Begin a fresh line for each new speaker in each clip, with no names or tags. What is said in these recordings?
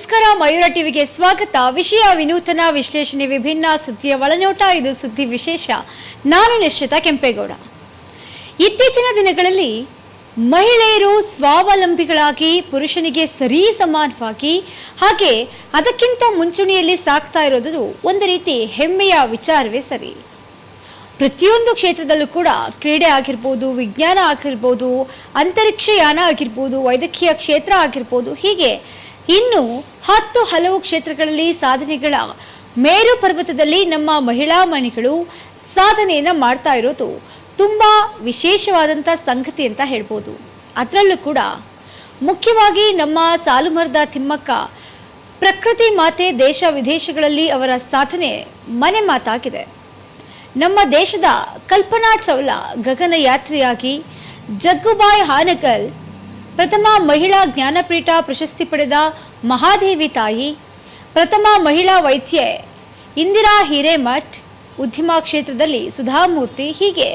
ನಮಸ್ಕಾರ, ಮಯೂರ ಟಿವಿಗೆ ಸ್ವಾಗತ. ವಿಷಯ ವಿನೂತನ, ವಿಶ್ಲೇಷಣೆ ವಿಭಿನ್ನ, ಸುದ್ದಿಯ ಒಳನೋಟ, ಇದು ಸುದ್ದಿ ವಿಶೇಷ. ನಾನು ನಿಶ್ಚಿತ ಕೆಂಪೇಗೌಡ. ಇತ್ತೀಚಿನ ದಿನಗಳಲ್ಲಿ ಮಹಿಳೆಯರು ಸ್ವಾವಲಂಬಿಗಳಾಗಿ ಪುರುಷನಿಗೆ ಸರಿ ಸಮಾನವಾಗಿ ಹಾಗೆ ಅದಕ್ಕಿಂತ ಮುಂಚೂಣಿಯಲ್ಲಿ ಸಾಕ್ತಾ ಇರೋದು ಒಂದು ರೀತಿ ಹೆಮ್ಮೆಯ ವಿಚಾರವೇ ಸರಿ. ಪ್ರತಿಯೊಂದು ಕ್ಷೇತ್ರದಲ್ಲೂ ಕೂಡ ಕ್ರೀಡೆ ಆಗಿರ್ಬೋದು, ವಿಜ್ಞಾನ ಆಗಿರ್ಬೋದು, ಅಂತರಿಕ್ಷಯಾನ ಆಗಿರ್ಬೋದು, ವೈದ್ಯಕೀಯ ಕ್ಷೇತ್ರ ಆಗಿರ್ಬೋದು, ಹೀಗೆ ಇನ್ನು ಹತ್ತು ಹಲವು ಕ್ಷೇತ್ರಗಳಲ್ಲಿ ಸಾಧನೆಗಳ ಮೇರು ಪರ್ವತದಲ್ಲಿ ನಮ್ಮ ಮಹಿಳಾ ಮಣಿಗಳು ಸಾಧನೆಯನ್ನು ಮಾಡ್ತಾ ಇರೋದು ತುಂಬ ವಿಶೇಷವಾದಂಥ ಸಂಗತಿ ಅಂತ ಹೇಳ್ಬೋದು. ಅದರಲ್ಲೂ ಕೂಡ ಮುಖ್ಯವಾಗಿ ನಮ್ಮ ಸಾಲುಮರದ ತಿಮ್ಮಕ್ಕ ಪ್ರಕೃತಿ ಮಾತೆ ದೇಶ ವಿದೇಶಗಳಲ್ಲಿ ಅವರ ಸಾಧನೆ ಮನೆ ಮಾತಾಗಿದೆ. ನಮ್ಮ ದೇಶದ ಕಲ್ಪನಾ ಚೌಲ ಗಗನಯಾತ್ರಿಯಾಗಿ ಜಗ್ಗುಬಾಯ್ ಹಾನಗಲ್ ಪ್ರಥಮ ಮಹಿಳಾ ಜ್ಞಾನಪೀಠ ಪ್ರಶಸ್ತಿ ಪಡೆದ ಮಹಾದೇವಿ ತಾಯಿ, ಪ್ರಥಮ ಮಹಿಳಾ ವೈದ್ಯೆ ಇಂದಿರಾ ಹಿರೇಮಠ್, ಉದ್ಯಮ ಕ್ಷೇತ್ರದಲ್ಲಿ ಸುಧಾಮೂರ್ತಿ ಹೀಗೆ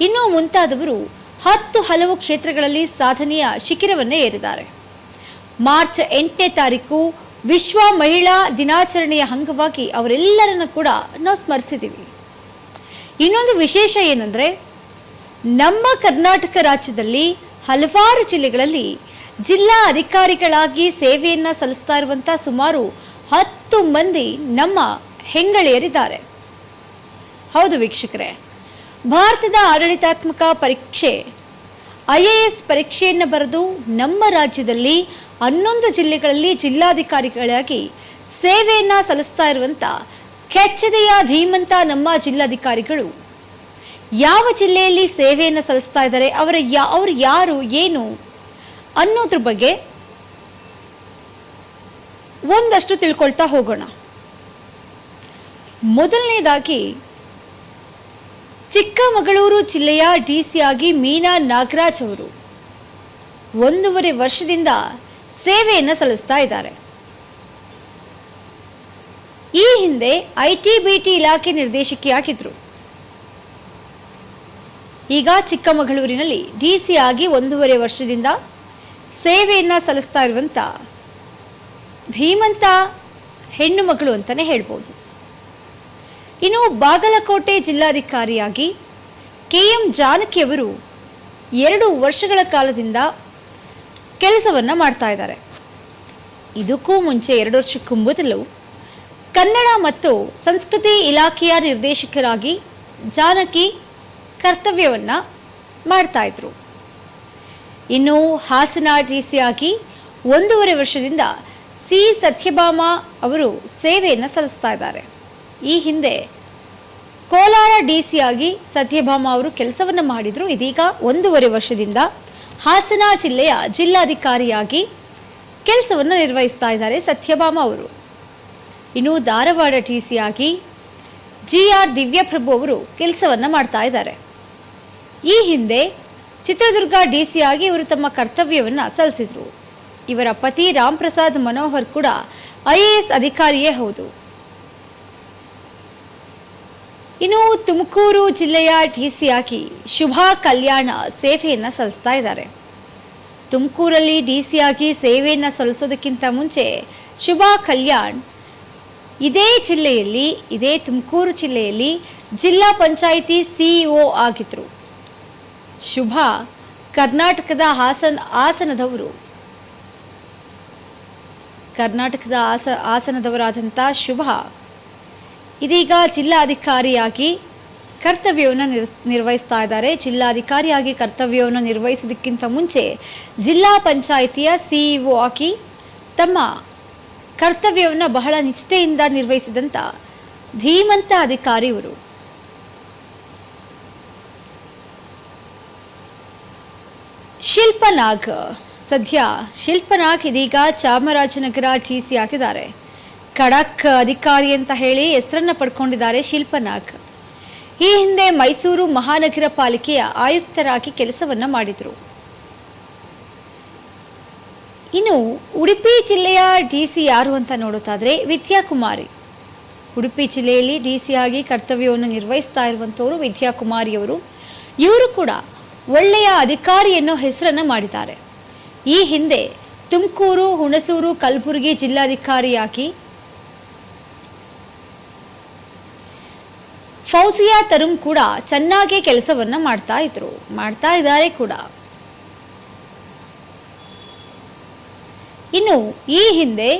ಇನ್ನೂ ಮುಂತಾದವರು ಹತ್ತು ಹಲವು ಕ್ಷೇತ್ರಗಳಲ್ಲಿ ಸಾಧನೆಯ ಶಿಖರವನ್ನೇ ಏರಿದ್ದಾರೆ. ಮಾರ್ಚ್ ಎಂಟನೇ ತಾರೀಕು ವಿಶ್ವ ಮಹಿಳಾ ದಿನಾಚರಣೆಯ ಅಂಗವಾಗಿ ಅವರೆಲ್ಲರನ್ನು ಕೂಡ ನಾವು ಸ್ಮರಿಸಿದ್ದೀವಿ. ಇನ್ನೊಂದು ವಿಶೇಷ ಏನಂದರೆ, ನಮ್ಮ ಕರ್ನಾಟಕ ರಾಜ್ಯದಲ್ಲಿ ಹಲವಾರು ಜಿಲ್ಲೆಗಳಲ್ಲಿ ಜಿಲ್ಲಾ ಅಧಿಕಾರಿಗಳಾಗಿ ಸೇವೆಯನ್ನು ಸಲ್ಲಿಸ್ತಾ ಇರುವಂಥ ಸುಮಾರು ಹತ್ತು ಮಂದಿ ನಮ್ಮ ಹೆಂಗಳೆಯರಿದ್ದಾರೆ. ಹೌದು ವೀಕ್ಷಕರೇ, ಭಾರತದ ಆಡಳಿತಾತ್ಮಕ ಪರೀಕ್ಷೆ, ಐ ಎ ಎಸ್ ಪರೀಕ್ಷೆಯನ್ನು ಬರೆದು ನಮ್ಮ ರಾಜ್ಯದಲ್ಲಿ ಹನ್ನೊಂದು ಜಿಲ್ಲೆಗಳಲ್ಲಿ ಜಿಲ್ಲಾಧಿಕಾರಿಗಳಾಗಿ ಸೇವೆಯನ್ನು ಸಲ್ಲಿಸ್ತಾ ಇರುವಂಥ ಕೆಚ್ಚದೆಯ ಧೀಮಂತ ನಮ್ಮ ಜಿಲ್ಲಾಧಿಕಾರಿಗಳು ಯಾವ ಜಿಲ್ಲೆಯಲ್ಲಿ ಸೇವೆಯನ್ನು ಸಲ್ಲಿಸ್ತಾ ಇದ್ದಾರೆ, ಅವರ ಯಾ, ಅವರು ಯಾರು, ಏನು ಅನ್ನೋದ್ರ ಬಗ್ಗೆ ಒಂದಷ್ಟು ತಿಳ್ಕೊಳ್ತಾ ಹೋಗೋಣ. ಮೊದಲನೇದಾಗಿ, ಚಿಕ್ಕಮಗಳೂರು ಜಿಲ್ಲೆಯ ಡಿ ಸಿ ಆಗಿ ಮೀನಾ ನಾಗರಾಜ್ ಅವರು ಒಂದೂವರೆ ವರ್ಷದಿಂದ ಸೇವೆಯನ್ನು ಸಲ್ಲಿಸ್ತಾ ಇದ್ದಾರೆ. ಈ ಹಿಂದೆ ಐ ಟಿ ಬಿ ಟಿ ಇಲಾಖೆ ನಿರ್ದೇಶಕಿಯಾಗಿದ್ದರು ಈಗ ಚಿಕ್ಕಮಗಳೂರಿನಲ್ಲಿ ಡಿ ಸಿ ಆಗಿ ಒಂದೂವರೆ ವರ್ಷದಿಂದ ಸೇವೆಯನ್ನು ಸಲ್ಲಿಸ್ತಾ ಇರುವಂಥ ಧೀಮಂತ ಹೆಣ್ಣು ಮಗಳು ಅಂತಲೇ ಹೇಳ್ಬೋದು. ಇನ್ನು ಬಾಗಲಕೋಟೆ ಜಿಲ್ಲಾಧಿಕಾರಿಯಾಗಿ ಕೆ ಎಂ ಜಾನಕಿಯವರು ಎರಡು ವರ್ಷಗಳ ಕಾಲದಿಂದ ಕೆಲಸವನ್ನು ಮಾಡ್ತಾ ಇದ್ದಾರೆ. ಇದಕ್ಕೂ ಮುಂಚೆ ಎರಡು ವರ್ಷಕ್ಕೂ ಮೊದಲು ಕನ್ನಡ ಮತ್ತು ಸಂಸ್ಕೃತಿ ಇಲಾಖೆಯ ನಿರ್ದೇಶಕರಾಗಿ ಜಾನಕಿ ಕರ್ತವ್ಯವನ್ನು ಮಾಡ್ತಾ ಇದ್ರು ಇನ್ನು ಹಾಸನ ಡಿ ಸಿ ಆಗಿ ಒಂದೂವರೆ ವರ್ಷದಿಂದ ಸಿ ಸತ್ಯಭಾಮ ಅವರು ಸೇವೆಯನ್ನು ಸಲ್ಲಿಸ್ತಾ ಇದ್ದಾರೆ ಈ ಹಿಂದೆ ಕೋಲಾರ ಡಿ ಸಿ ಆಗಿ ಸತ್ಯಭಾಮ ಅವರು ಕೆಲಸವನ್ನು ಮಾಡಿದರು. ಇದೀಗ ಒಂದೂವರೆ ವರ್ಷದಿಂದ ಹಾಸನ ಜಿಲ್ಲೆಯ ಜಿಲ್ಲಾಧಿಕಾರಿಯಾಗಿ ಕೆಲಸವನ್ನು ನಿರ್ವಹಿಸ್ತಾ ಇದ್ದಾರೆ ಸತ್ಯಭಾಮ ಅವರು. ಇನ್ನು ಧಾರವಾಡ ಡಿ ಸಿ ಆಗಿ ಜಿ ಆರ್ ದಿವ್ಯಪ್ರಭು ಅವರು ಕೆಲಸವನ್ನು ಮಾಡ್ತಾ ಇದ್ದಾರೆ ಈ ಹಿಂದೆ ಚಿತ್ರದುರ್ಗ ಡಿ ಸಿ ಆಗಿ ಇವರು ತಮ್ಮ ಕರ್ತವ್ಯವನ್ನು ಸಲ್ಲಿಸಿದರು. ಇವರ ಪತಿ ರಾಮ್ ಪ್ರಸಾದ್ ಮನೋಹರ್ ಕೂಡ ಐ ಎ ಎಸ್ ಅಧಿಕಾರಿಯೇ ಹೌದು. ಇನ್ನು ತುಮಕೂರು ಜಿಲ್ಲೆಯ ಡಿ ಸಿ ಆಗಿ ಶುಭಾ ಕಲ್ಯಾಣ ಸೇವೆಯನ್ನು ಸಲ್ಲಿಸ್ತಾ ಇದ್ದಾರೆ. ತುಮಕೂರಲ್ಲಿ ಡಿ ಸಿ ಆಗಿ ಸೇವೆಯನ್ನು ಸಲ್ಲಿಸೋದಕ್ಕಿಂತ ಮುಂಚೆ ಶುಭಾ ಕಲ್ಯಾಣ್ ಇದೇ ಜಿಲ್ಲೆಯಲ್ಲಿ, ಇದೇ ತುಮಕೂರು ಜಿಲ್ಲೆಯಲ್ಲಿ ಜಿಲ್ಲಾ ಪಂಚಾಯಿತಿ ಸಿಇಒ ಆಗಿದ್ರು. ಶುಭ. ಕರ್ನಾಟಕದ ಹಾಸನ ಆಸನದವರು ಕರ್ನಾಟಕದ ಆಸ ಆಸನದವರಾದಂಥ ಶುಭ. ಇದೀಗ ಜಿಲ್ಲಾಧಿಕಾರಿಯಾಗಿ ಕರ್ತವ್ಯವನ್ನು ನಿರ್ ನಿರ್ವಹಿಸ್ತಾ ಇದ್ದಾರೆ. ಜಿಲ್ಲಾಧಿಕಾರಿಯಾಗಿ ಕರ್ತವ್ಯವನ್ನು ನಿರ್ವಹಿಸೋದಕ್ಕಿಂತ ಮುಂಚೆ ಜಿಲ್ಲಾ ಪಂಚಾಯಿತಿಯ ಸಿಇಒ ಆಗಿ ತಮ್ಮ ಕರ್ತವ್ಯವನ್ನು ಬಹಳ ನಿಷ್ಠೆಯಿಂದ ನಿರ್ವಹಿಸಿದಂಥ ಧೀಮಂತ ಅಧಿಕಾರಿ ಶಿಲ್ಪನಾಗ್. ಸದ್ಯ ಶಿಲ್ಪನಾಗ್ ಇದೀಗ ಚಾಮರಾಜನಗರ ಟಿ ಸಿ ಆಗಿದ್ದಾರೆ. ಖಡಕ್ ಅಧಿಕಾರಿ ಅಂತ ಹೇಳಿ ಹೆಸರನ್ನು ಪಡ್ಕೊಂಡಿದ್ದಾರೆ ಶಿಲ್ಪನಾಗ್. ಈ ಹಿಂದೆ ಮೈಸೂರು ಮಹಾನಗರ ಪಾಲಿಕೆಯ ಆಯುಕ್ತರಾಗಿ ಕೆಲಸವನ್ನ ಮಾಡಿದರು. ಇನ್ನು ಉಡುಪಿ ಜಿಲ್ಲೆಯ ಡಿ ಸಿ ಯಾರು ಅಂತ ನೋಡೋದಾದ್ರೆ ವಿದ್ಯಾಕುಮಾರಿ. ಉಡುಪಿ ಜಿಲ್ಲೆಯಲ್ಲಿ ಡಿ ಸಿ ಆಗಿ ಕರ್ತವ್ಯವನ್ನು ನಿರ್ವಹಿಸ್ತಾ ಇರುವಂಥವರು ವಿದ್ಯಾಕುಮಾರಿಯವರು ಇವರು ಕೂಡ ಒಳ್ಳೆಯ ಅಧಿಕಾರಿ ಅನ್ನೋ ಹೆಸರನ್ನು ಮಾಡಿದ್ದಾರೆ. ಈ ಹಿಂದೆ ತುಮಕೂರು, ಹುಣಸೂರು, ಕಲಬುರಗಿ ಜಿಲ್ಲಾಧಿಕಾರಿಯಾಗಿ ಫೌಸಿಯಾ ತರುಮ್ ಕೂಡ ಚೆನ್ನಾಗಿ ಕೆಲಸವನ್ನ ಮಾಡ್ತಾ ಇದ್ರು. ಮಾಡ್ತಾ ಇದ್ದಾರೆ ಕೂಡ. ಇನ್ನು ಈ ಹಿಂದೆ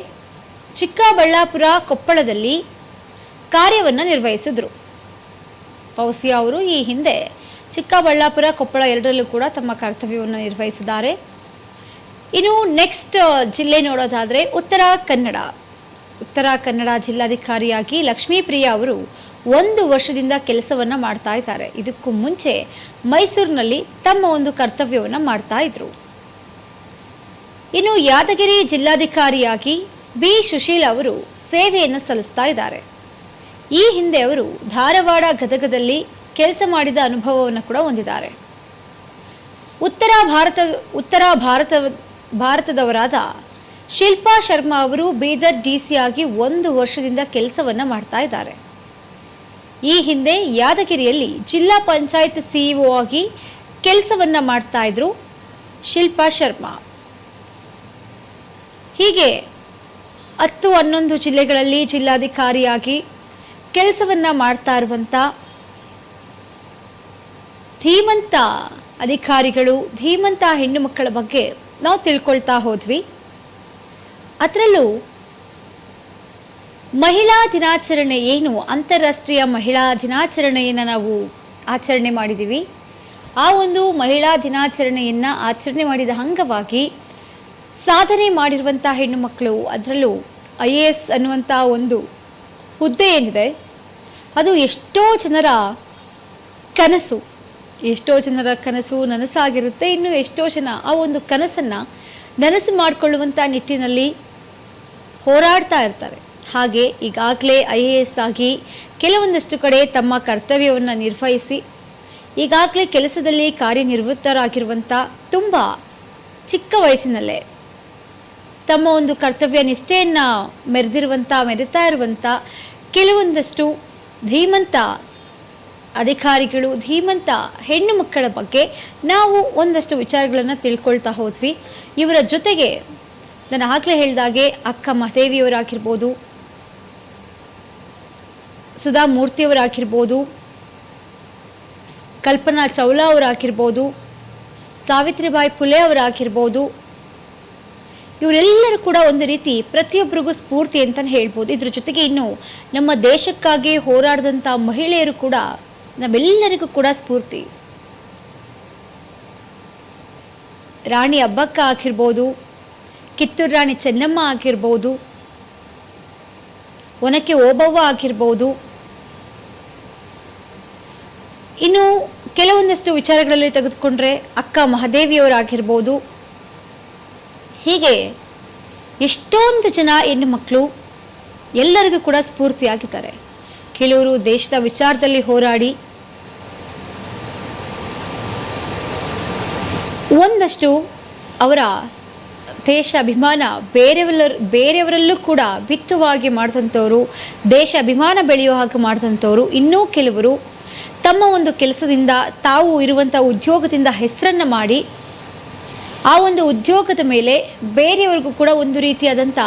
ಚಿಕ್ಕಬಳ್ಳಾಪುರ ಕೊಪ್ಪಳದಲ್ಲಿ ಕಾರ್ಯವನ್ನು ನಿರ್ವಹಿಸಿದ್ರು. ಫೌಸಿಯಾ ಅವರು ಈ ಹಿಂದೆ ಚಿಕ್ಕಬಳ್ಳಾಪುರ, ಕೊಪ್ಪಳ ಎರಡರಲ್ಲೂ ಕೂಡ ತಮ್ಮ ಕರ್ತವ್ಯವನ್ನು ನಿರ್ವಹಿಸಿದ್ದಾರೆ. ಇನ್ನು ನೆಕ್ಸ್ಟ್ ಜಿಲ್ಲೆ ನೋಡೋದಾದರೆ ಉತ್ತರ ಕನ್ನಡ. ಉತ್ತರ ಕನ್ನಡ ಜಿಲ್ಲಾಧಿಕಾರಿಯಾಗಿ ಲಕ್ಷ್ಮೀಪ್ರಿಯಾ ಅವರು ಒಂದು ವರ್ಷದಿಂದ ಕೆಲಸವನ್ನು ಮಾಡ್ತಾ ಇದ್ದಾರೆ. ಇದಕ್ಕೂ ಮುಂಚೆ ಮೈಸೂರಿನಲ್ಲಿ ತಮ್ಮ ಒಂದು ಕರ್ತವ್ಯವನ್ನು ಮಾಡ್ತಾ ಇದ್ರು. ಇನ್ನು ಯಾದಗಿರಿ ಜಿಲ್ಲಾಧಿಕಾರಿಯಾಗಿ ಬಿ. ಸುಶೀಲ್ ಅವರು ಸೇವೆಯನ್ನು ಸಲ್ಲಿಸ್ತಾ ಇದ್ದಾರೆ. ಈ ಹಿಂದೆ ಅವರು ಧಾರವಾಡ ಗದಗದಲ್ಲಿ ಕೆಲಸ ಮಾಡಿದ ಅನುಭವವನ್ನು ಕೂಡ ಹೊಂದಿದ್ದಾರೆ. ಉತ್ತರ ಭಾರತ ಉತ್ತರ ಭಾರತ, ಭಾರತದವರಾದ ಶಿಲ್ಪಾ ಶರ್ಮಾ ಅವರು ಬೀದರ್ ಡಿ ಸಿ ಆಗಿ ಒಂದು ವರ್ಷದಿಂದ ಕೆಲಸವನ್ನು ಮಾಡ್ತಾ ಇದ್ದಾರೆ. ಈ ಹಿಂದೆ ಯಾದಗಿರಿಯಲ್ಲಿ ಜಿಲ್ಲಾ ಪಂಚಾಯತ್ ಸಿಇಒ ಆಗಿ ಕೆಲಸವನ್ನು ಮಾಡ್ತಾ ಇದ್ರು ಶಿಲ್ಪಾ ಶರ್ಮಾ. ಹೀಗೆ ಹತ್ತು ಹನ್ನೊಂದು ಜಿಲ್ಲೆಗಳಲ್ಲಿ ಜಿಲ್ಲಾಧಿಕಾರಿಯಾಗಿ ಕೆಲಸವನ್ನು ಮಾಡ್ತಾ ಇರುವಂಥ ಧೀಮಂತ ಅಧಿಕಾರಿಗಳು, ಧೀಮಂತ ಹೆಣ್ಣು ಮಕ್ಕಳ ಬಗ್ಗೆ ನಾವು ತಿಳ್ಕೊಳ್ತಾ ಹೋದ್ವಿ. ಅದರಲ್ಲೂ ಮಹಿಳಾ ದಿನಾಚರಣೆ ಏನು? ಅಂತಾರಾಷ್ಟ್ರೀಯ ಮಹಿಳಾ ದಿನಾಚರಣೆಯನ್ನು ನಾವು ಆಚರಣೆ ಮಾಡಿದ್ದೀವಿ ಆ ಒಂದು ಮಹಿಳಾ ದಿನಾಚರಣೆಯನ್ನು ಆಚರಣೆ ಮಾಡಿದ ಅಂಗವಾಗಿ ಸಾಧನೆ ಮಾಡಿರುವಂಥ ಹೆಣ್ಣು ಮಕ್ಕಳು, ಅದರಲ್ಲೂ ಐ ಎ ಎಸ್ ಅನ್ನುವಂಥ ಒಂದು ಹುದ್ದೆ ಏನಿದೆ? ಅದು ಎಷ್ಟೋ ಜನರ ಕನಸು. ಎಷ್ಟೋ ಜನರ ಕನಸು ನನಸಾಗಿರುತ್ತೆ, ಇನ್ನು ಎಷ್ಟೋ ಜನ ಆ ಒಂದು ಕನಸನ್ನು ನನಸು ಮಾಡಿಕೊಳ್ಳುವಂಥ ನಿಟ್ಟಿನಲ್ಲಿ ಹೋರಾಡ್ತಾ ಇರ್ತಾರೆ. ಹಾಗೆ ಈಗಾಗಲೇ ಐ ಎ ಎಸ್ ಆಗಿ ಕೆಲವೊಂದಷ್ಟು ಕಡೆ ತಮ್ಮ ಕರ್ತವ್ಯವನ್ನು ನಿರ್ವಹಿಸಿ, ಈಗಾಗಲೇ ಕೆಲಸದಲ್ಲಿ ಕಾರ್ಯನಿರ್ವೃತ್ತರಾಗಿರುವಂಥ ತುಂಬ ಚಿಕ್ಕ ವಯಸ್ಸಿನಲ್ಲೇ ತಮ್ಮ ಒಂದು ಕರ್ತವ್ಯ ನಿಷ್ಠೆಯನ್ನು ಮೆರೆದಿರುವಂಥ ಮೆರೆತಾ ಇರುವಂಥ ಕೆಲವೊಂದಷ್ಟು ಧೀಮಂತ ಅಧಿಕಾರಿಗಳು ಧೀಮಂತ ಹೆಣ್ಣು ಮಕ್ಕಳ ಬಗ್ಗೆ ನಾವು ಒಂದಷ್ಟು ವಿಚಾರಗಳನ್ನು ತಿಳ್ಕೊಳ್ತಾ ಹೋದ್ವಿ. ಇವರ ಜೊತೆಗೆ ನಾನು ಆಗಲೇ ಹೇಳಿದಾಗೆ ಅಕ್ಕ ಮಹದೇವಿಯವರಾಗಿರ್ಬೋದು, ಸುಧಾ ಮೂರ್ತಿಯವರಾಗಿರ್ಬೋದು, ಕಲ್ಪನಾ ಚೌಲಾ ಅವರಾಗಿರ್ಬೋದು, ಸಾವಿತ್ರಿಬಾಯಿ ಫುಲೆ ಅವರಾಗಿರ್ಬೋದು, ಇವರೆಲ್ಲರೂ ಕೂಡ ಒಂದು ರೀತಿ ಪ್ರತಿಯೊಬ್ಬರಿಗೂ ಸ್ಫೂರ್ತಿ ಅಂತಲೇ ಹೇಳ್ಬೋದು. ಇದ್ರ ಜೊತೆಗೆ ಇನ್ನು ನಮ್ಮ ದೇಶಕ್ಕಾಗಿ ಹೋರಾಡಿದಂಥ ಮಹಿಳೆಯರು ಕೂಡ ನಮ್ಮೆಲ್ಲರಿಗೂ ಕೂಡ ಸ್ಫೂರ್ತಿ. ರಾಣಿ ಅಬ್ಬಕ್ಕ ಆಗಿರ್ಬೋದು, ಕಿತ್ತೂರು ರಾಣಿ ಚೆನ್ನಮ್ಮ ಆಗಿರ್ಬೋದು, ಒನಕೆ ಓಬವ್ವ ಆಗಿರ್ಬೋದು. ಇನ್ನು ಕೆಲವೊಂದಷ್ಟು ವಿಚಾರಗಳಲ್ಲಿ ತೆಗೆದುಕೊಂಡ್ರೆ ಅಕ್ಕ ಮಹಾದೇವಿಯವರಾಗಿರ್ಬೋದು ಹೀಗೆ ಎಷ್ಟೊಂದು ಜನ ಹೆಣ್ಣು ಮಕ್ಕಳು ಎಲ್ಲರಿಗೂ ಕೂಡ ಸ್ಫೂರ್ತಿಯಾಗಿದ್ದಾರೆ. ಕೆಲವರು ದೇಶದ ವಿಚಾರದಲ್ಲಿ ಹೋರಾಡಿ ಒಂದಷ್ಟು ಅವರ ದೇಶ ಅಭಿಮಾನ ಬೇರೆಯವರ ಬೇರೆಯವರಲ್ಲೂ ಕೂಡ ಬಿತ್ತುವಾಗಿ ಮಾಡಿದಂಥವರು ದೇಶ ಅಭಿಮಾನ ಬೆಳೆಯುವ ಹಾಗೆ ಮಾಡಿದಂಥವರು ಇನ್ನೂ ಕೆಲವರು ತಮ್ಮ ಒಂದು ಕೆಲಸದಿಂದ ತಾವು ಇರುವಂಥ ಉದ್ಯೋಗದಿಂದ ಹೆಸರನ್ನು ಮಾಡಿ, ಆ ಒಂದು ಉದ್ಯೋಗದ ಮೇಲೆ ಬೇರೆಯವ್ರಿಗೂ ಕೂಡ ಒಂದು ರೀತಿಯಾದಂಥ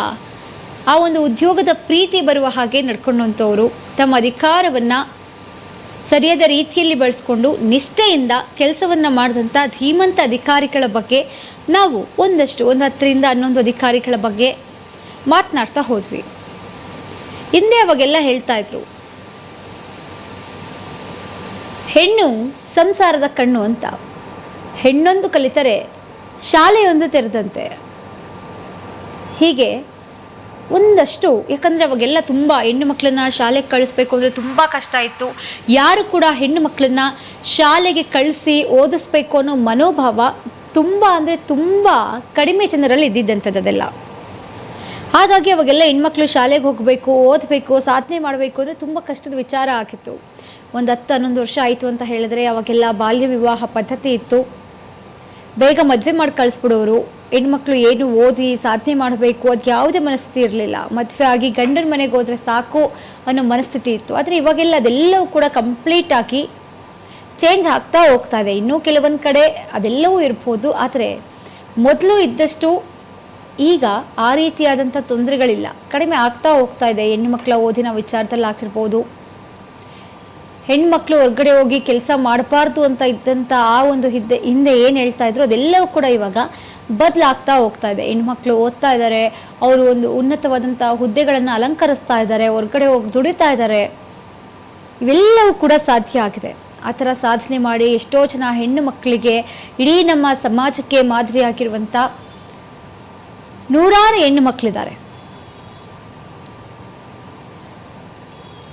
ಆ ಒಂದು ಉದ್ಯೋಗದ ಪ್ರೀತಿ ಬರುವ ಹಾಗೆ ನಡ್ಕೊಂಡಂಥವ್ರು ತಮ್ಮ ಅಧಿಕಾರವನ್ನು ಸರಿಯಾದ ರೀತಿಯಲ್ಲಿ ಬಳಸ್ಕೊಂಡು ನಿಷ್ಠೆಯಿಂದ ಕೆಲಸವನ್ನು ಮಾಡಿದಂಥ ಧೀಮಂತ ಅಧಿಕಾರಿಗಳ ಬಗ್ಗೆ ನಾವು ಒಂದಷ್ಟು, ಒಂದು ಹತ್ತರಿಂದ ಹನ್ನೊಂದು ಅಧಿಕಾರಿಗಳ ಬಗ್ಗೆ ಮಾತನಾಡ್ತಾ ಹೋದ್ವಿ. ಹಿಂದೆ ಅವಾಗೆಲ್ಲ ಹೇಳ್ತಾ ಇದ್ರು, ಹೆಣ್ಣು ಸಂಸಾರದ ಕಣ್ಣು ಅಂತ. ಹೆಣ್ಣೊಂದು ಕಲಿತರೆ ಶಾಲೆಯೊಂದು ತೆರೆದಂತೆ. ಹೀಗೆ ಒಂದಷ್ಟು, ಯಾಕಂದರೆ ಅವಾಗೆಲ್ಲ ತುಂಬ ಹೆಣ್ಣು ಮಕ್ಕಳನ್ನ ಶಾಲೆಗೆ ಕಳಿಸ್ಬೇಕು ಅಂದರೆ ತುಂಬ ಕಷ್ಟ ಇತ್ತು. ಯಾರು ಕೂಡ ಹೆಣ್ಣು ಮಕ್ಕಳನ್ನ ಶಾಲೆಗೆ ಕಳಿಸಿ ಓದಿಸ್ಬೇಕು ಅನ್ನೋ ಮನೋಭಾವ ತುಂಬ ಅಂದರೆ ತುಂಬ ಕಡಿಮೆ ಜನರಲ್ಲಿ ಇದ್ದಿದ್ದಂಥದ್ದು ಅದೆಲ್ಲ ಹಾಗಾಗಿ ಅವಾಗೆಲ್ಲ ಹೆಣ್ಮಕ್ಳು ಶಾಲೆಗೆ ಹೋಗಬೇಕು, ಓದಬೇಕು, ಸಾಧನೆ ಮಾಡಬೇಕು ಅಂದರೆ ತುಂಬ ಕಷ್ಟದ ವಿಚಾರ ಆಗಿತ್ತು. ಒಂದು ಹತ್ತು ಹನ್ನೊಂದು ವರ್ಷ ಆಯಿತು ಅಂತ ಹೇಳಿದ್ರೆ ಅವಾಗೆಲ್ಲ ಬಾಲ್ಯ ವಿವಾಹ ಪದ್ಧತಿ ಇತ್ತು. ಬೇಗ ಮದುವೆ ಮಾಡಿ ಕಳಿಸ್ಬಿಡೋರು ಹೆಣ್ಮಕ್ಳು ಏನು ಓದಿ ಸಾಧನೆ ಮಾಡಬೇಕು ಅದಕ್ಕೆ ಯಾವುದೇ ಮನಸ್ಥಿತಿ ಇರಲಿಲ್ಲ. ಮದುವೆ ಆಗಿ ಗಂಡನ ಮನೆಗೆ ಹೋದರೆ ಸಾಕು ಅನ್ನೋ ಮನಸ್ಥಿತಿ ಇತ್ತು. ಆದರೆ ಇವಾಗೆಲ್ಲ ಅದೆಲ್ಲವೂ ಕೂಡ ಕಂಪ್ಲೀಟ್ ಆಗಿ ಚೇಂಜ್ ಆಗ್ತಾ ಹೋಗ್ತಾ ಇದೆ. ಇನ್ನೂ ಕೆಲವೊಂದು ಕಡೆ ಅದೆಲ್ಲವೂ ಇರ್ಬೋದು. ಆದರೆ ಮೊದಲು ಇದ್ದಷ್ಟು ಈಗ ಆ ರೀತಿಯಾದಂಥ ತೊಂದರೆಗಳಿಲ್ಲ. ಕಡಿಮೆ ಆಗ್ತಾ ಹೋಗ್ತಾ ಇದೆ. ಹೆಣ್ಣು ಮಕ್ಕಳ ಓದಿನ ವಿಚಾರದಲ್ಲಿ ಹಾಕಿರ್ಬೋದು ಹೆಣ್ಮಕ್ಳು ಹೊರಗಡೆ ಹೋಗಿ ಕೆಲಸ ಮಾಡಬಾರ್ದು ಅಂತ ಇದ್ದಂಥ ಆ ಒಂದು ಹಿಂದೆ ಹಿಂದೆ ಏನು ಹೇಳ್ತಾ ಇದ್ರು, ಅದೆಲ್ಲವೂ ಕೂಡ ಇವಾಗ ಬದಲಾಗ್ತಾ ಹೋಗ್ತಾ ಇದೆ. ಹೆಣ್ಮಕ್ಳು ಓದ್ತಾ ಇದ್ದಾರೆ ಅವರು ಒಂದು ಉನ್ನತವಾದಂಥ ಹುದ್ದೆಗಳನ್ನು ಅಲಂಕರಿಸ್ತಾ ಇದ್ದಾರೆ ಹೊರಗಡೆ ಹೋಗಿ ದುಡಿತಾ ಇದ್ದಾರೆ ಇವೆಲ್ಲವೂ ಕೂಡ ಸಾಧ್ಯ ಆಗಿದೆ. ಆ ಥರ ಸಾಧನೆ ಮಾಡಿ ಎಷ್ಟೋ ಜನ ಹೆಣ್ಣು ಮಕ್ಕಳಿಗೆ ಇಡೀ ನಮ್ಮ ಸಮಾಜಕ್ಕೆ ಮಾದರಿಯಾಗಿರುವಂಥ ನೂರಾರು ಹೆಣ್ಣು ಮಕ್ಕಳಿದ್ದಾರೆ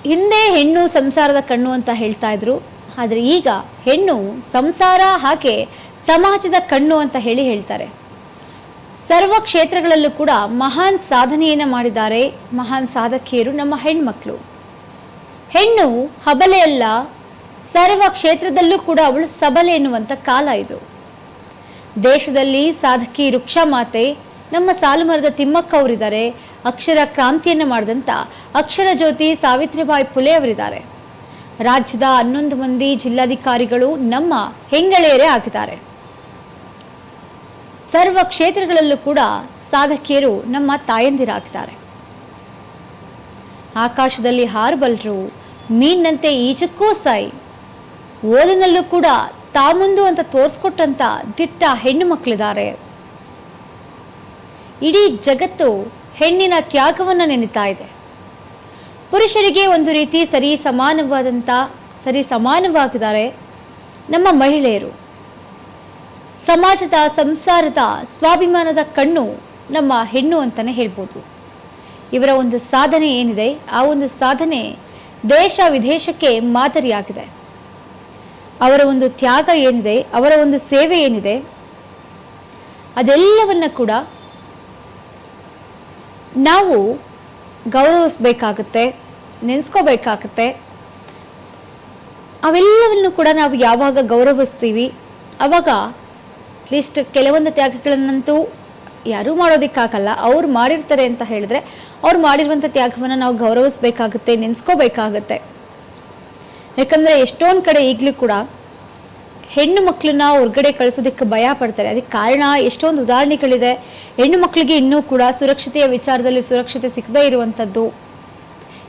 ಹಿಂದೆ ಹೆಣ್ಣು ಸಂಸಾರದ ಕಣ್ಣು ಅಂತ ಹೇಳ್ತಾ ಇದ್ರು. ಆದರೆ ಈಗ ಹೆಣ್ಣು ಸಂಸಾರ ಹಾಗೆ ಸಮಾಜದ ಕಣ್ಣು ಅಂತ ಹೇಳಿ ಹೇಳ್ತಾರೆ. ಸರ್ವ ಕ್ಷೇತ್ರಗಳಲ್ಲೂ ಕೂಡ ಮಹಾನ್ ಸಾಧನೆಯನ್ನು ಮಾಡಿದ್ದಾರೆ. ಮಹಾನ್ ಸಾಧಕಿಯರು ನಮ್ಮ ಹೆಣ್ಮಕ್ಳು. ಹೆಣ್ಣು ಹಬಲೆಯಲ್ಲ ಸರ್ವ ಕ್ಷೇತ್ರದಲ್ಲೂ ಕೂಡ ಅವಳು ಸಬಲೆ ಎನ್ನುವಂಥ ಕಾಲ ಇದು. ದೇಶದಲ್ಲಿ ಸಾಧಕಿ ಮಾತೆ, ನಮ್ಮ ಸಾಲುಮರದ ತಿಮ್ಮಕ್ಕ ಅವರಿದ್ದಾರೆ ಅಕ್ಷರ ಕ್ರಾಂತಿಯನ್ನು ಮಾಡಿದಂಥ ಅಕ್ಷರ ಜ್ಯೋತಿ ಸಾವಿತ್ರಿಬಾಯಿ ಫುಲೆ ಅವರಿದ್ದಾರೆ. ರಾಜ್ಯದ ಹನ್ನೊಂದು ಮಂದಿ ಜಿಲ್ಲಾಧಿಕಾರಿಗಳು ನಮ್ಮ ಹೆಂಗಳೆಯರೇ ಆಗಿದ್ದಾರೆ. ಸರ್ವ ಕ್ಷೇತ್ರಗಳಲ್ಲೂ ಕೂಡ ಸಾಧಕಿಯರು ನಮ್ಮ ತಾಯಂದಿರಾಗಿದ್ದಾರೆ. ಆಕಾಶದಲ್ಲಿ ಹಾರಬಲ್ರು ಮೀನಂತೆ ಈಜಕ್ಕೂ ಸಾಯಿ, ಓದಿನಲ್ಲೂ ಕೂಡ ತಾಮುಂದು ಅಂತ ತೋರಿಸ್ಕೊಟ್ಟಂತ ದಿಟ್ಟ ಹೆಣ್ಣು ಮಕ್ಕಳಿದ್ದಾರೆ. ಇಡೀ ಜಗತ್ತು ಹೆಣ್ಣಿನ ತ್ಯಾಗವನ್ನು ನೆನೀತಾ ಇದೆ. ಪುರುಷರಿಗೆ ಒಂದು ರೀತಿ ಸರಿ ಸಮಾನವಾದಂಥ ಸರಿ ಸಮಾನವಾಗಿದ್ದಾರೆ ನಮ್ಮ ಮಹಿಳೆಯರು. ಸಮಾಜದ ಸಂಸಾರದ ಸ್ವಾಭಿಮಾನದ ಕಣ್ಣು ನಮ್ಮ ಹೆಣ್ಣು ಅಂತಲೇ ಹೇಳ್ಬೋದು. ಇವರ ಒಂದು ಸಾಧನೆ ಏನಿದೆ, ಆ ಒಂದು ಸಾಧನೆ ದೇಶ ವಿದೇಶಕ್ಕೆ ಮಾದರಿಯಾಗಿದೆ. ಅವರ ಒಂದು ತ್ಯಾಗ ಏನಿದೆ, ಅವರ ಒಂದು ಸೇವೆ ಏನಿದೆ, ಅದೆಲ್ಲವನ್ನ ಕೂಡ ನಾವು ಗೌರವಿಸ್ಬೇಕಾಗತ್ತೆ, ನೆನೆಸ್ಕೋಬೇಕಾಗತ್ತೆ. ಅವೆಲ್ಲವನ್ನು ಕೂಡ ನಾವು ಯಾವಾಗ ಗೌರವಿಸ್ತೀವಿ? ಅವಾಗ ಅಟ್ಲೀಸ್ಟ್ ಕೆಲವೊಂದು ತ್ಯಾಗಗಳನ್ನಂತೂ ಯಾರೂ ಮಾಡೋದಕ್ಕಾಗಲ್ಲ. ಅವ್ರು ಮಾಡಿರ್ತಾರೆ ಅಂತ ಹೇಳಿದ್ರೆ ಅವ್ರು ಮಾಡಿರುವಂಥ ತ್ಯಾಗವನ್ನು ನಾವು ಗೌರವಿಸ್ಬೇಕಾಗುತ್ತೆ, ನೆನೆಸ್ಕೋಬೇಕಾಗತ್ತೆ. ಯಾಕಂದರೆ ಎಷ್ಟೊಂದು ಕಡೆ ಈಗಲೂ ಕೂಡ ಹೆಣ್ಣು ಮಕ್ಕಳನ್ನ ಹೊರಗಡೆ ಕಳಿಸೋದಕ್ಕೆ ಭಯ ಪಡ್ತಾರೆ. ಅದಕ್ಕೆ ಕಾರಣ ಎಷ್ಟೊಂದು ಉದಾಹರಣೆಗಳಿದೆ. ಹೆಣ್ಣು ಮಕ್ಕಳಿಗೆ ಇನ್ನೂ ಕೂಡ ಸುರಕ್ಷತೆಯ ವಿಚಾರದಲ್ಲಿ ಸುರಕ್ಷತೆ ಸಿಗದೇ ಇರುವಂಥದ್ದು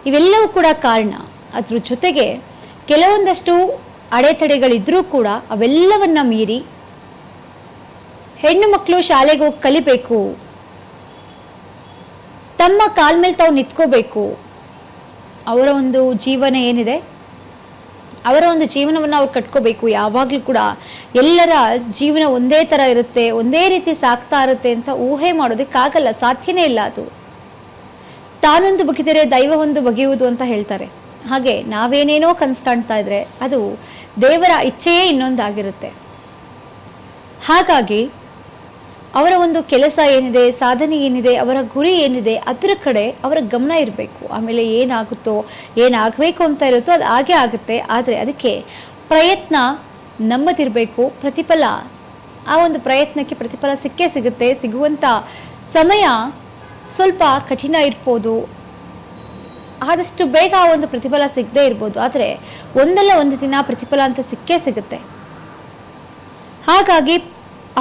ಇವೆಲ್ಲವೂ ಕೂಡ ಕಾರಣ. ಅದ್ರ ಜೊತೆಗೆ ಕೆಲವೊಂದಷ್ಟು ಅಡೆತಡೆಗಳಿದ್ರೂ ಕೂಡ ಅವೆಲ್ಲವನ್ನ ಮೀರಿ ಹೆಣ್ಣು ಮಕ್ಕಳು ಶಾಲೆಗೆ ಹೋಗಿ ಕಲಿಬೇಕು. ತಮ್ಮ ಕಾಲ್ ಮೇಲೆ ತಾವು ನಿಂತ್ಕೋಬೇಕು. ಅವರ ಒಂದು ಜೀವನ ಏನಿದೆ? ಅವರ ಒಂದು ಜೀವನವನ್ನು ಅವ್ರು ಕಟ್ಕೋಬೇಕು. ಯಾವಾಗಲೂ ಕೂಡ ಎಲ್ಲರ ಜೀವನ ಒಂದೇ ಥರ ಇರುತ್ತೆ, ಒಂದೇ ರೀತಿ ಸಾಕ್ತಾ ಇರುತ್ತೆ ಅಂತ ಊಹೆ ಮಾಡೋದಕ್ಕಾಗಲ್ಲ, ಸಾಧ್ಯನೇ ಇಲ್ಲ ಅದು. ತಾನೊಂದು ಬಗೆದರೆ ದೈವ ಒಂದು ಬಗೆಯುವುದು ಅಂತ ಹೇಳ್ತಾರೆ. ಹಾಗೆ ನಾವೇನೇನೋ ಕನಸು ಕಾಣ್ತಾ ಇದ್ರೆ ಅದು ದೇವರ ಇಚ್ಛೆಯೇ ಇನ್ನೊಂದಾಗಿರುತ್ತೆ. ಹಾಗಾಗಿ ಅವರ ಒಂದು ಕೆಲಸ ಏನಿದೆ, ಸಾಧನೆ ಏನಿದೆ, ಅವರ ಗುರಿ ಏನಿದೆ, ಅದರ ಕಡೆ ಅವರ ಗಮನ ಇರಬೇಕು. ಆಮೇಲೆ ಏನಾಗುತ್ತೋ, ಏನಾಗಬೇಕು ಅಂತ ಇರುತ್ತೋ ಅದು ಹಾಗೆ ಆಗುತ್ತೆ. ಆದರೆ ಅದಕ್ಕೆ ಪ್ರಯತ್ನ ನಮ್ಮದಿರಬೇಕು. ಪ್ರತಿಫಲ, ಆ ಒಂದು ಪ್ರಯತ್ನಕ್ಕೆ ಪ್ರತಿಫಲ ಸಿಕ್ಕೇ ಸಿಗುತ್ತೆ. ಸಿಗುವಂಥ ಸಮಯ ಸ್ವಲ್ಪ ಕಠಿಣ ಇರ್ಬೋದು. ಆದಷ್ಟು ಬೇಗ ಆ ಒಂದು ಪ್ರತಿಫಲ ಸಿಗದೇ ಇರ್ಬೋದು. ಆದರೆ ಒಂದಲ್ಲ ಒಂದು ದಿನ ಪ್ರತಿಫಲ ಅಂತ ಸಿಕ್ಕೇ ಸಿಗುತ್ತೆ. ಹಾಗಾಗಿ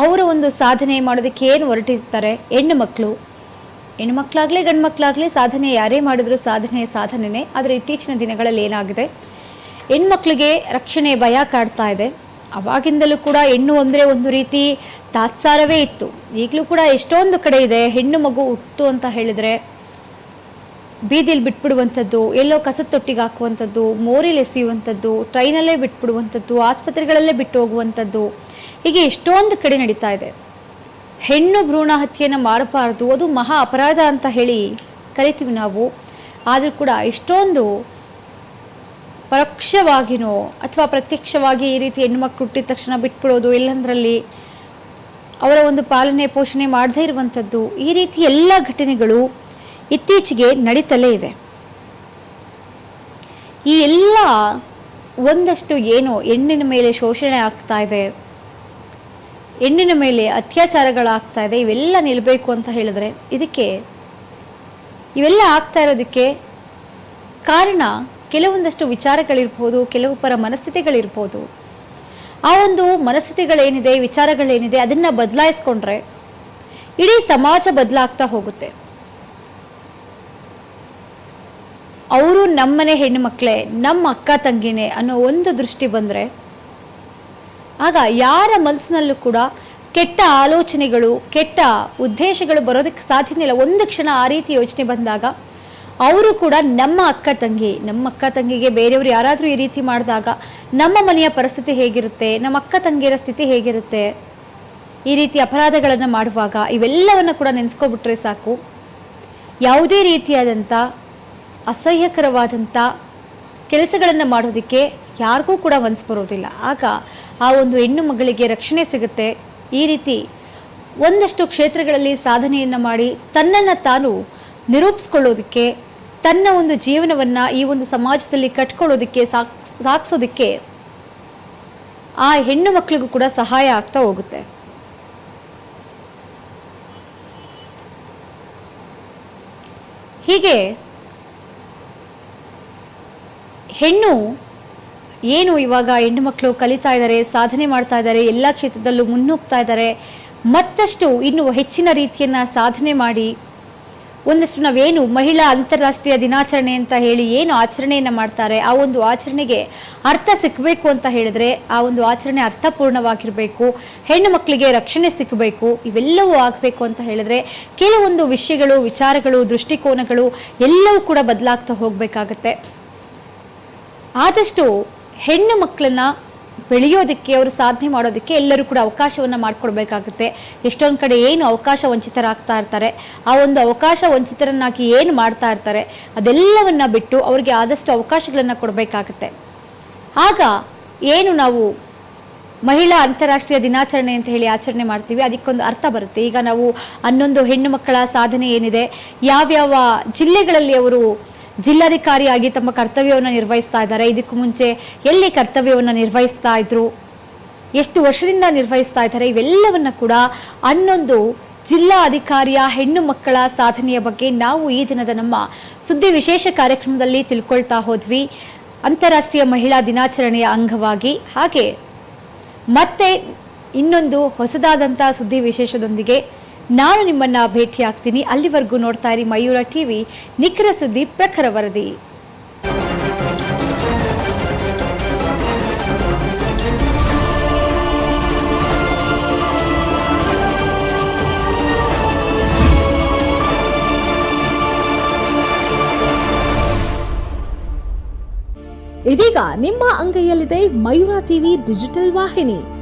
ಅವರ ಒಂದು ಸಾಧನೆ ಮಾಡೋದಕ್ಕೆ ಏನು ಹೊರಟಿರ್ತಾರೆ? ಹೆಣ್ಣು ಮಕ್ಕಳು ಹೆಣ್ಣು ಮಕ್ಕಳಾಗಲಿ ಗಂಡು ಮಕ್ಕಳಾಗಲಿ ಸಾಧನೆ ಯಾರೇ ಮಾಡಿದ್ರು ಸಾಧನೆ ಸಾಧನೆನೇ. ಆದರೆ ಇತ್ತೀಚಿನ ದಿನಗಳಲ್ಲಿ ಏನಾಗಿದೆ? ಹೆಣ್ಮಕ್ಳಿಗೆ ರಕ್ಷಣೆ ಭಯ ಕಾಡ್ತಾ ಇದೆ. ಅವಾಗಿಂದಲೂ ಕೂಡ ಹೆಣ್ಣು ಅಂದರೆ ಒಂದು ರೀತಿ ತಾತ್ಸಾರವೇ ಇತ್ತು. ಈಗಲೂ ಕೂಡ ಎಷ್ಟೊಂದು ಕಡೆ ಇದೆ. ಹೆಣ್ಣು ಮಗು ಹುಟ್ಟು ಅಂತ ಹೇಳಿದರೆ ಬೀದಿಲಿ ಬಿಟ್ಬಿಡುವಂಥದ್ದು, ಎಲ್ಲೋ ಕಸದ ತೊಟ್ಟಿಗೆ ಹಾಕುವಂಥದ್ದು, ಮೋರಿಲಿ ಎಸೆಯುವಂಥದ್ದು, ಟ್ರೈನಲ್ಲೇ ಬಿಟ್ಬಿಡುವಂಥದ್ದು, ಆಸ್ಪತ್ರೆಗಳಲ್ಲೇ ಬಿಟ್ಟು ಹೋಗುವಂಥದ್ದು ಹೀಗೆ ಎಷ್ಟೊಂದು ಕಡೆ ನಡೀತಾ ಇದೆ. ಹೆಣ್ಣು ಭ್ರೂಣ ಹತ್ಯೆಯನ್ನು ಮಾಡಬಾರ್ದು, ಅದು ಮಹಾ ಅಪರಾಧ ಅಂತ ಹೇಳಿ ಕರಿತೀವಿ ನಾವು. ಆದರೂ ಕೂಡ ಎಷ್ಟೊಂದು ಪರೋಕ್ಷವಾಗಿನೋ ಅಥವಾ ಪ್ರತ್ಯಕ್ಷವಾಗಿ ಈ ರೀತಿ ಹೆಣ್ಮಕ್ಳು ಹುಟ್ಟಿದ ತಕ್ಷಣ ಬಿಟ್ಬಿಡೋದು ಎಲ್ಲಂದರಲ್ಲಿ ಅವರ ಒಂದು ಪಾಲನೆ, ಪೋಷಣೆ ಮಾಡದೇ ಇರುವಂಥದ್ದು, ಈ ರೀತಿ ಎಲ್ಲ ಘಟನೆಗಳು ಇತ್ತೀಚೆಗೆ ನಡೀತಲೇ ಇವೆ. ಈ ಎಲ್ಲ ಒಂದಷ್ಟು ಏನೋ ಹೆಣ್ಣಿನ ಮೇಲೆ ಶೋಷಣೆ ಆಗ್ತಾ ಇದೆ. ಹೆಣ್ಣಿನ ಮೇಲೆ ಅತ್ಯಾಚಾರಗಳಾಗ್ತಾ ಇದೆ, ಇವೆಲ್ಲ ನಿಲ್ಲಬೇಕು ಅಂತ ಹೇಳಿದ್ರೆ ಇದಕ್ಕೆ, ಇವೆಲ್ಲ ಆಗ್ತಾ ಇರೋದಕ್ಕೆ ಕಾರಣ ಕೆಲವೊಂದಷ್ಟು ವಿಚಾರಗಳಿರ್ಬೋದು, ಕೆಲವು ಪರ ಮನಸ್ಥಿತಿಗಳಿರ್ಬೋದು. ಆ ಒಂದು ಮನಸ್ಥಿತಿಗಳೇನಿದೆ, ವಿಚಾರಗಳೇನಿದೆ, ಅದನ್ನು ಬದಲಾಯಿಸ್ಕೊಂಡ್ರೆ ಇಡೀ ಸಮಾಜ ಬದಲಾಗ್ತಾ ಹೋಗುತ್ತೆ. ಅವರು ನಮ್ಮನೆ ಹೆಣ್ಣು ಮಕ್ಕಳೇ, ನಮ್ಮ ಅಕ್ಕ ತಂಗಿನೇ ಅನ್ನೋ ಒಂದು ದೃಷ್ಟಿ ಬಂದರೆ ಆಗ ಯಾರ ಮನಸ್ಸಿನಲ್ಲೂ ಕೂಡ ಕೆಟ್ಟ ಆಲೋಚನೆಗಳು, ಕೆಟ್ಟ ಉದ್ದೇಶಗಳು ಬರೋದಕ್ಕೆ ಸಾಧ್ಯನೇ ಇಲ್ಲ. ಒಂದು ಕ್ಷಣ ಆ ರೀತಿ ಯೋಚನೆ ಬಂದಾಗ ಅವರು ಕೂಡ ನಮ್ಮ ಅಕ್ಕ ತಂಗಿ, ನಮ್ಮ ಅಕ್ಕ ತಂಗಿಗೆ ಬೇರೆಯವರು ಯಾರಾದರೂ ಈ ರೀತಿ ಮಾಡಿದಾಗ ನಮ್ಮ ಮನೆಯ ಪರಿಸ್ಥಿತಿ ಹೇಗಿರುತ್ತೆ, ನಮ್ಮ ಅಕ್ಕ ತಂಗಿಯರ ಸ್ಥಿತಿ ಹೇಗಿರುತ್ತೆ, ಈ ರೀತಿ ಅಪರಾಧಗಳನ್ನು ಮಾಡುವಾಗ ಇವೆಲ್ಲವನ್ನು ಕೂಡ ನೆನೆಸ್ಕೊಬಿಟ್ರೆ ಸಾಕು. ಯಾವುದೇ ರೀತಿಯಾದಂಥ ಅಸಹ್ಯಕರವಾದಂಥ ಕೆಲಸಗಳನ್ನು ಮಾಡೋದಕ್ಕೆ ಯಾರಿಗೂ ಕೂಡ ಮನಸ್ಸು ಬರೋದಿಲ್ಲ. ಆಗ ಆ ಒಂದು ಹೆಣ್ಣು ಮಗಳಿಗೆ ರಕ್ಷಣೆ ಸಿಗುತ್ತೆ. ಈ ರೀತಿ ಒಂದಷ್ಟು ಕ್ಷೇತ್ರಗಳಲ್ಲಿ ಸಾಧನೆಯನ್ನು ಮಾಡಿ ತನ್ನನ್ನು ತಾನು ನಿರೂಪಿಸ್ಕೊಳ್ಳೋದಕ್ಕೆ, ತನ್ನ ಒಂದು ಜೀವನವನ್ನು ಈ ಒಂದು ಸಮಾಜದಲ್ಲಿ ಕಟ್ಕೊಳ್ಳೋದಕ್ಕೆ, ಸಾಕ್, ಸಾಕ್ಸೋದಕ್ಕೆ ಆ ಹೆಣ್ಣು ಮಕ್ಕಳಿಗೂ ಕೂಡ ಸಹಾಯ ಆಗ್ತಾ ಹೋಗುತ್ತೆ. ಹೀಗೆ ಹೆಣ್ಣು ಏನು ಇವಾಗ ಹೆಣ್ಣು ಮಕ್ಕಳು ಕಲಿತಾ ಇದ್ದಾರೆ, ಸಾಧನೆ ಮಾಡ್ತಾ ಇದ್ದಾರೆ, ಎಲ್ಲ ಕ್ಷೇತ್ರದಲ್ಲೂ ಮುನ್ನುಗ್ತಾ ಇದ್ದಾರೆ. ಮತ್ತಷ್ಟು ಇನ್ನು ಹೆಚ್ಚಿನ ರೀತಿಯನ್ನು ಸಾಧನೆ ಮಾಡಿ, ಒಂದಷ್ಟು ನಾವೇನು ಮಹಿಳಾ ಅಂತಾರಾಷ್ಟ್ರೀಯ ದಿನಾಚರಣೆ ಅಂತ ಹೇಳಿ ಏನು ಆಚರಣೆಯನ್ನು ಮಾಡ್ತಾರೆ, ಆ ಒಂದು ಆಚರಣೆಗೆ ಅರ್ಥ ಸಿಕ್ಕಬೇಕು ಅಂತ ಹೇಳಿದ್ರೆ ಆ ಒಂದು ಆಚರಣೆ ಅರ್ಥಪೂರ್ಣವಾಗಿರಬೇಕು, ಹೆಣ್ಣು ಮಕ್ಕಳಿಗೆ ರಕ್ಷಣೆ ಸಿಕ್ಕಬೇಕು ಇವೆಲ್ಲವೂ ಆಗಬೇಕು ಅಂತ ಹೇಳಿದ್ರೆ ಕೆಲವೊಂದು ವಿಷಯಗಳು, ವಿಚಾರಗಳು, ದೃಷ್ಟಿಕೋನಗಳು ಎಲ್ಲವೂ ಕೂಡ ಬದಲಾಗ್ತಾ ಹೋಗಬೇಕಾಗತ್ತೆ. ಆದಷ್ಟು ಹೆಣ್ಣು ಮಕ್ಕಳನ್ನ ಬೆಳೆಯೋದಕ್ಕೆ ಅವರು ಸಾಧನೆ ಮಾಡೋದಕ್ಕೆ ಎಲ್ಲರೂ ಕೂಡ ಅವಕಾಶವನ್ನು ಮಾಡಿಕೊಡ್ಬೇಕಾಗುತ್ತೆ. ಎಷ್ಟೊಂದು ಕಡೆ ಏನು ಅವಕಾಶ ವಂಚಿತರಾಗ್ತಾ ಇರ್ತಾರೆ. ಆ ಒಂದು ಅವಕಾಶ ವಂಚಿತರನ್ನಾಗಿ ಏನು ಮಾಡ್ತಾ ಇರ್ತಾರೆ, ಅದೆಲ್ಲವನ್ನು ಬಿಟ್ಟು ಅವರಿಗೆ ಆದಷ್ಟು ಅವಕಾಶಗಳನ್ನು ಕೊಡಬೇಕಾಗುತ್ತೆ. ಆಗ ಏನು ನಾವು ಮಹಿಳಾ ಅಂತಾರಾಷ್ಟ್ರೀಯ ದಿನಾಚರಣೆ ಅಂತ ಹೇಳಿ ಆಚರಣೆ ಮಾಡ್ತೀವಿ, ಅದಕ್ಕೊಂದು ಅರ್ಥ ಬರುತ್ತೆ. ಈಗ ನಾವು ಹನ್ನೊಂದು ಹೆಣ್ಣು ಮಕ್ಕಳ ಸಾಧನೆ ಏನಿದೆ, ಯಾವ್ಯಾವ ಜಿಲ್ಲೆಗಳಲ್ಲಿ ಅವರು ಜಿಲ್ಲಾಧಿಕಾರಿಯಾಗಿ ತಮ್ಮ ಕರ್ತವ್ಯವನ್ನು ನಿರ್ವಹಿಸ್ತಾ ಇದ್ದಾರೆ. ಇದಕ್ಕೂ ಮುಂಚೆ ಎಲ್ಲಿ ಕರ್ತವ್ಯವನ್ನು ನಿರ್ವಹಿಸ್ತಾ ಇದ್ರು, ಎಷ್ಟು ವರ್ಷದಿಂದ ನಿರ್ವಹಿಸ್ತಾ ಇದ್ದಾರೆ, ಇವೆಲ್ಲವನ್ನ ಕೂಡ ಹನ್ನೊಂದು ಜಿಲ್ಲಾ ಅಧಿಕಾರಿಯ ಹೆಣ್ಣು ಮಕ್ಕಳ ಸಾಧನೆಯ ಬಗ್ಗೆ ನಾವು ಈ ದಿನದ ನಮ್ಮ ಸುದ್ದಿ ವಿಶೇಷ ಕಾರ್ಯಕ್ರಮದಲ್ಲಿ ತಿಳ್ಕೊಳ್ತಾ ಹೋದ್ವಿ. ಅಂತಾರಾಷ್ಟ್ರೀಯ ಮಹಿಳಾ ದಿನಾಚರಣೆಯ ಅಂಗವಾಗಿ. ಹಾಗೆ ಮತ್ತೆ ಇನ್ನೊಂದು ಹೊಸದಾದಂಥ ಸುದ್ದಿ ವಿಶೇಷದೊಂದಿಗೆ ನಾನು ನಿಮ್ಮನ್ನ ಭೇಟಿಯಾಗ್ತೀನಿ. ಅಲ್ಲಿವರೆಗೂ ನೋಡ್ತಾ ಇರಿ ಮಯೂರ ಟಿವಿ. ನಿಖರ ಸುದ್ದಿ ಪ್ರಖರ ವರದಿ.
ಇದೀಗ ನಿಮ್ಮ ಅಂಗೈಯಲ್ಲಿದೆ ಮಯೂರ ಟಿವಿ ಡಿಜಿಟಲ್ ವಾಹಿನಿ.